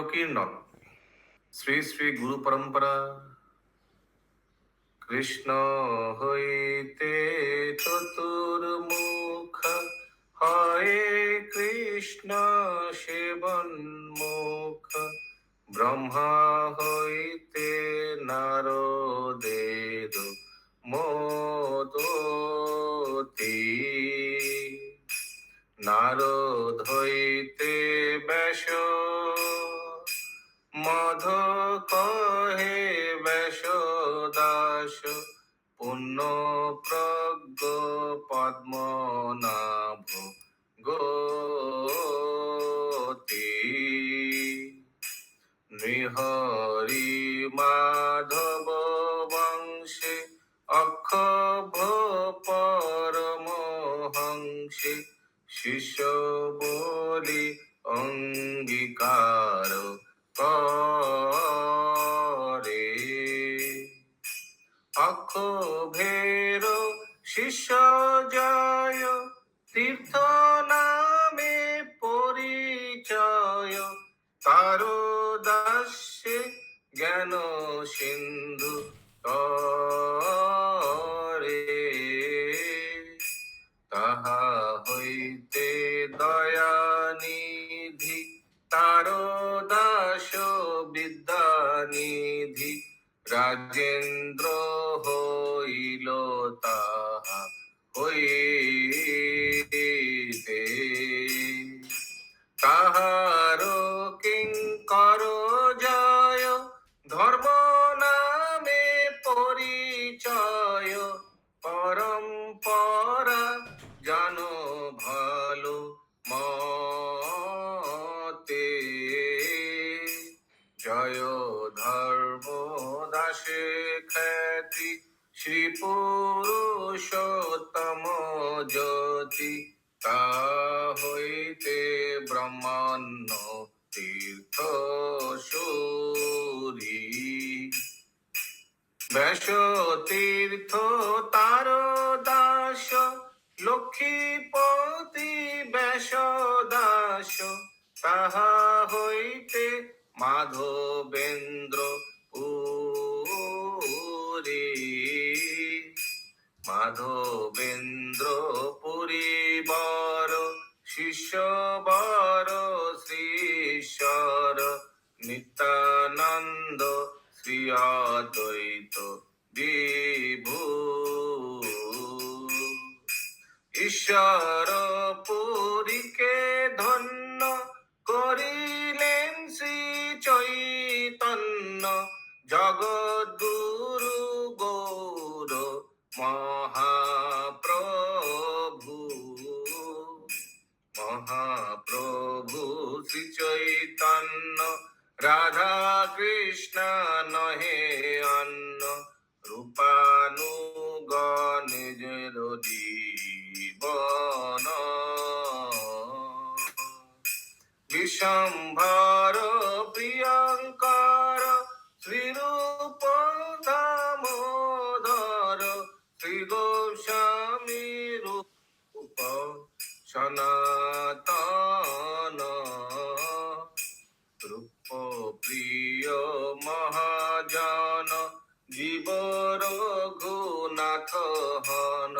প্রকীর্ণন। শ্রী শ্রী গুরু পরম্পরা। কৃষ্ণ হইতে চতুর্মুখ হয় কৃষ্ণ সেবন মুখ ব্রহ্মা হইতে নারদের মোদতি। নারদ দাস পুণ্য প্রজ্ঞ পদ্মনাভ গতি। নৃহরি মাধব বংশে অক্ষভ পরমহংসে শিষ্য বলি অঙ্গীকার। অক্ষভের শিষ্য জয়, তীর্থ নামে পরিচয়। তারো দাসে জ্ঞান সিন্ধু তরে, তাহা হইতে দয়ানিধি তার দাস বিদ্যানিধি। রাজেন্দ্র হইল তাহা হইতে। তাহার কিঙ্কর জয় ধর্ম নামে পরিচয় পরম্পরা জানো ভালো মতে খ্যাতি শ্রী পুরুষোত্তম জ্যোতি, তা হইতে ব্রহ্মাণ্ড তীর্থ সুরী ব্যাস তীর্থ তার দাস লক্ষ্মীপতি ব্যাস দাস তাহা হইতে মাধবেন্দ্র মাধবেন্দ্র পুরী বর, শিষ্য বর শ্রীশ্বর নিত্যানন্দ শ্রী অদ্বৈত বিভু। ঈশ্বর পুরীকে ধন্য করিলেন শ্রী চৈতন্য। জগদ্গুরু গৌর মহাপ্রভু বিশম্ভর প্রিয়ঙ্কর শ্রীরূপ দামোদর শ্রী গোস্বামী রূপ সনাতন রূপ প্রিয় মহাজন জীব রঘুনাথ হন।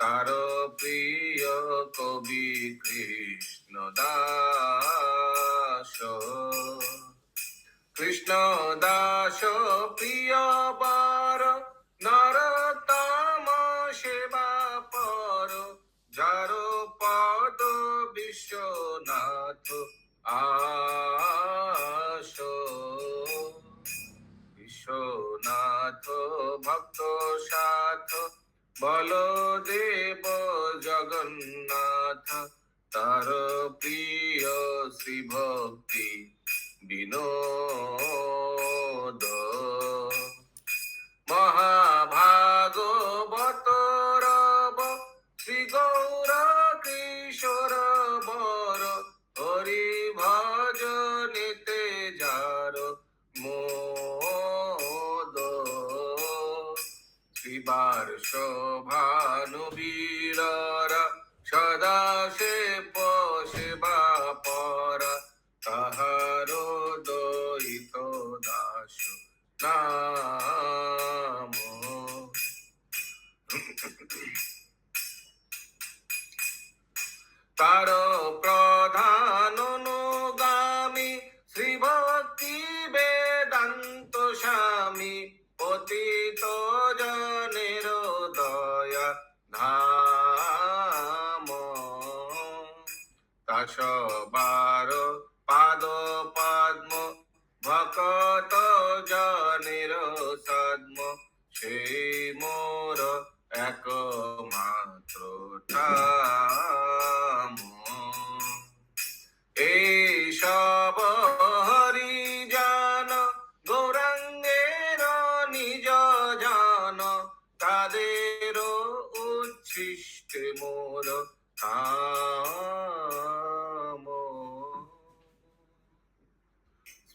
তার প্রিয় কবি কৃষ্ণ দাস কৃষ্ণ দাস প্রিয় বার নরতম সেবা পর, যার পদ বিশ্বনাথ আস। বিশ্বনাথ ভক্ত সাথ, বলদেব জগন্নাথ, তার প্রিয় শ্রী ভক্তি বিনোদ। মহাভাগবত রব, শ্রী গৌর কিশোর বর হরি ভজনিতে যার মোদ। শ্রীবার সদা সে নাম তার প্রধান অনুগামী শ্রীভক্তি বেদান্ত স্বামী পতিত জনের দয়া ধাম তা সবার পাদ পদ্ম ভকত জনের সদ্ম, সেই মোর একমাত্র ঠাম এই সব হরিজন গৌরাঙ্গের নিজ জান তাদের উচ্ছিষ্ট মোর কাম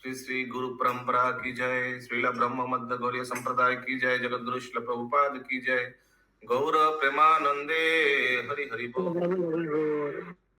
श्री श्री गुरु परंपरा की जय, श्रीला ब्रह्म मध्य गौरी संप्रदाय की जय जगत गुरु शिल प्रभुपाद की जय। गौर प्रेमानंदे हरि हरि बोल।